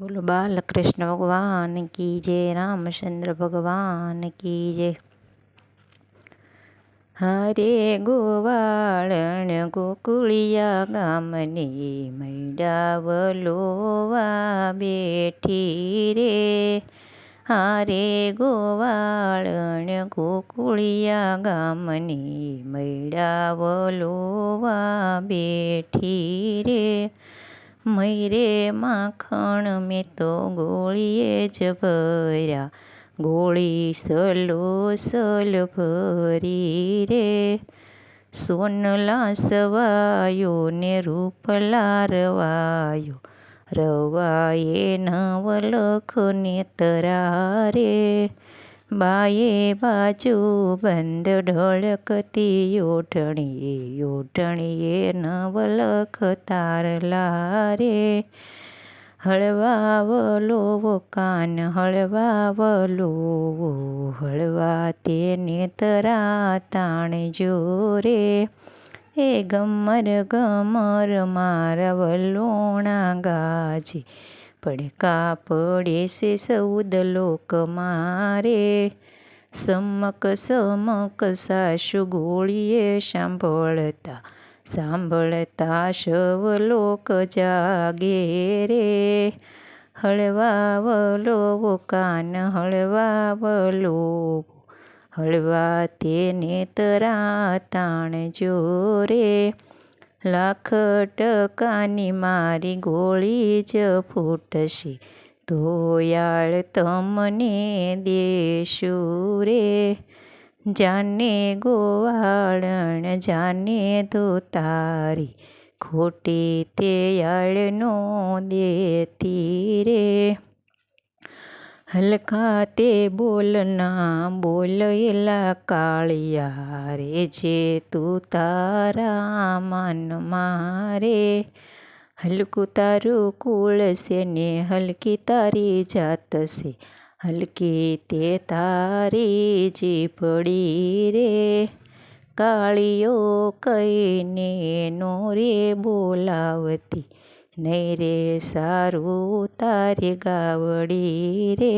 બોલો બાલકૃષ્ણ ભગવાન કી જય રામચંદ્ર ભગવાન કી જય. હરે ગોવાળણ ગોકુળિયા ગામની મૈડાવલોવા બેઠી રે. હારે ગોવાળણ ગોકુળિયા ગામની મૈડાવલોવા બેઠી રે. મૈરે માખણ મેં તો ગોળીએ જ ભર્યા. ગોળી સલો સલ ભરી રે. સોનલા સવાયો ને રૂપલા રવાયો રવાયે નવલખ ને રે બાએ બાજુ બંધ ઢળકતી ઓઢણી ઓઢણીએ નવલખ તાર લારે. હળવાવલો કાન હળવાવલો હળવા તેને તરા તાણ જોરે. એ ગમર ગમર મારા વલોણા ગાજે પડકા પડે છે સૌદ લોક મારે. સમક સમક સાસુ ગોળીએ સાંભળતા સાંભળતા શવ લોક જાગે રે. હળવાવલો કાન, હળવાવલો હળવા તેને તરા તાણ જોરે. લાખ ટકાની મારી ગોળી જ ફૂટશે. ધોયાળ તમને દેશું રે. જાને ગોવાળણ, જાને ધોતારી. ખોટી તે યાળનો દેતી રે. હલકા તે બોલના બોલેલા કાળિયા રે જે તું તારા માન મારે. હલકું તારું કુળ છે ને હલકી તારી જાત છે. હલકી તે તારી જીભડી રે. કાળીઓ કહીને નો રે બોલાવતી. નહીં રે સારું તારી ગાવડી રે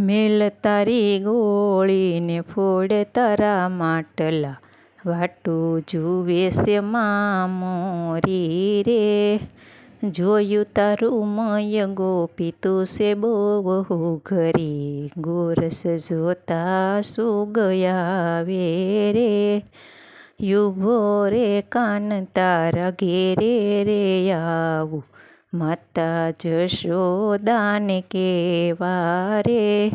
મેલ તારી ગોળીને ફોડ તારા માટલા વાટું જુએ છે મોરી રે જોયું તારું મય ગોપી તું છે બહુ ઘરી ગોરસ જોતા શું ગયા વે રે યુભો રે કાન તારા ઘેરે રે આવું. માતા જશોદાને કેવા રે?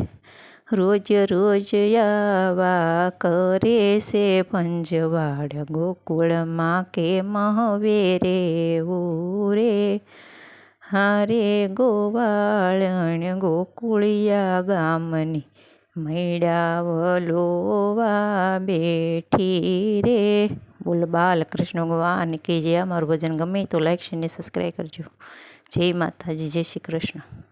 રોજ રોજ આવા કરે છે પંજવાડ ગોકુળમાં કે મહવે રે? રે હારે ગોવાળણ ગોકુળિયા ગામની મૈડાવલોવા બેઠી રે. બોલ બાલકૃષ્ણ ભગવાન કે જે અમારું ભજન ગમે તો લાઈક છે ને સબસ્ક્રાઈબ કરજો. જય માતાજી, જય શ્રી કૃષ્ણ.